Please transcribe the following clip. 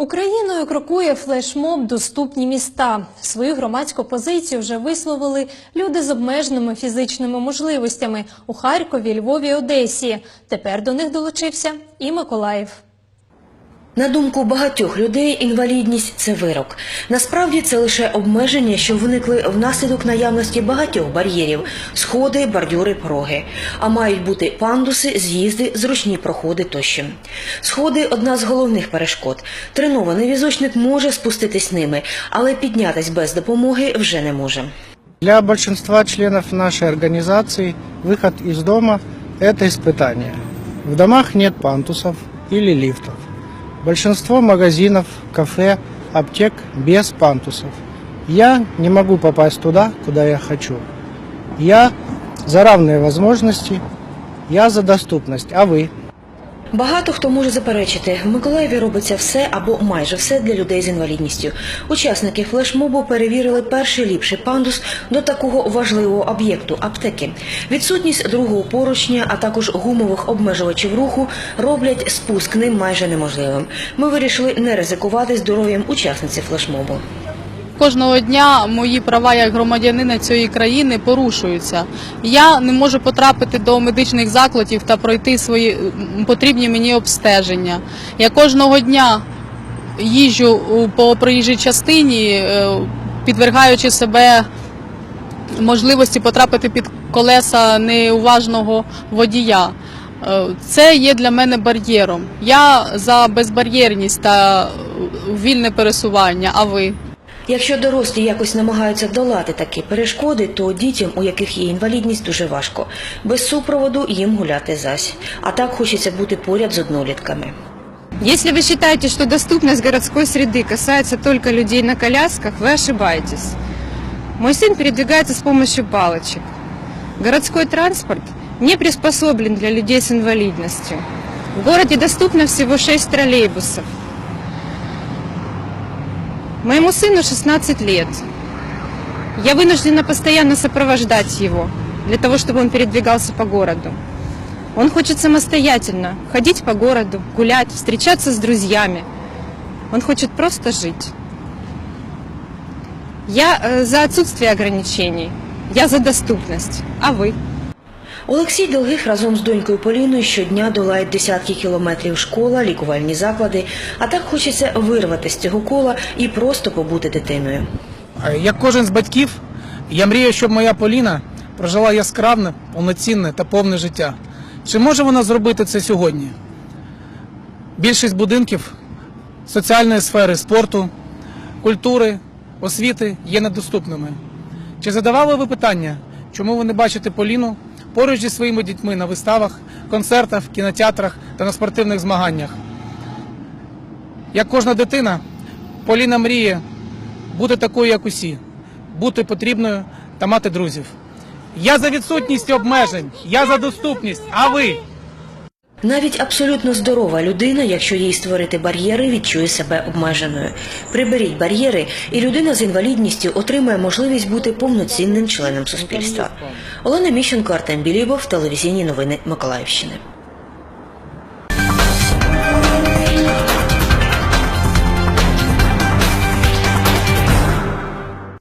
Україною крокує флешмоб Доступні міста. Свою громадську позицію вже висловили люди з обмеженими фізичними можливостями у Харкові, Львові, Одесі. Тепер до них долучився і Миколаїв. На думку багатьох людей, інвалідність це вирок. Насправді це лише обмеження, що виникли внаслідок наявності багатьох бар'єрів сходи, бордюри, пороги. А мають бути пандуси, з'їзди, зручні проходи тощо. Сходи одна з головних перешкод. Тренований візочник може спуститись ними, але піднятись без допомоги вже не може. Для большинства членов нашей организации выход из дома – это испытание. В домах нет пантусов или лифтов. Большинство магазинов, кафе, аптек без пантусов. Я не могу попасть туда, куда я хочу. Я за равные возможности, я за доступность, а вы? Багато хто може заперечити, в Миколаєві робиться все або майже все для людей з інвалідністю. Учасники флешмобу перевірили перший ліпший пандус до такого важливого об'єкту аптеки. Відсутність другого поручня, а також гумових обмежувачів руху роблять спуск ним майже неможливим. Ми вирішили не ризикувати здоров'ям учасниці флешмобу. Кожного дня мої права як громадянина цієї країни порушуються. Я не можу потрапити до медичних закладів та пройти свої потрібні мені обстеження. Я кожного дня їжджу по проїжджій частині, е, підвергаючи себе можливості потрапити під колеса неуважного водія. Е, Це є для мене бар'єром. Я за безбар'єрність та вільне пересування. А ви? Якщо дорослі якось намагаються долати такі перешкоди, то дітям, у яких є інвалідність, дуже важко. Без супроводу їм гуляти зась. А так хочеться бути поряд з однолітками. Если вы считаете, что доступность городской среды касается только людей на колясках, вы ошибаетесь. Мой сын передвигается с помощью палочек. Городской транспорт не приспособлен для людей с инвалидностью. В городе доступно всего 6 троллейбусов. Моему сыну 16 лет. Я вынуждена постоянно сопровождать его, для того, чтобы он передвигался по городу. Он хочет самостоятельно ходить по городу, гулять, встречаться с друзьями. Он хочет просто жить. Я э, за отсутствие ограничений. Я за доступность. А вы? Олексій Долгих разом з донькою Поліною щодня долають десятки кілометрів школа, лікувальні заклади, а так хочеться вирвати з цього кола і просто побути дитиною. Е, Як кожен з батьків, я мрію, щоб моя Поліна прожила яскравне, повноцінне та повне життя. Чи може вона зробити це сьогодні? Більшість будинків соціальної сфери, спорту, культури, освіти є недоступними. Чи задавали ви питання, чому ви не бачите Поліну поруч зі своїми дітьми на виставах, концертах, кінотеатрах та на спортивних змаганнях? Як кожна дитина, Поліна мріє бути такою, як усі, бути потрібною та мати друзів. Я за відсутність обмежень, я за доступність, а ви? Навіть абсолютно здорова людина, якщо їй створити бар'єри, відчує себе обмеженою. Приберіть бар'єри, і людина з інвалідністю отримає можливість бути повноцінним членом суспільства. Олена Міщенко, Артем Білібов, телевізійні новини Миколаївщини.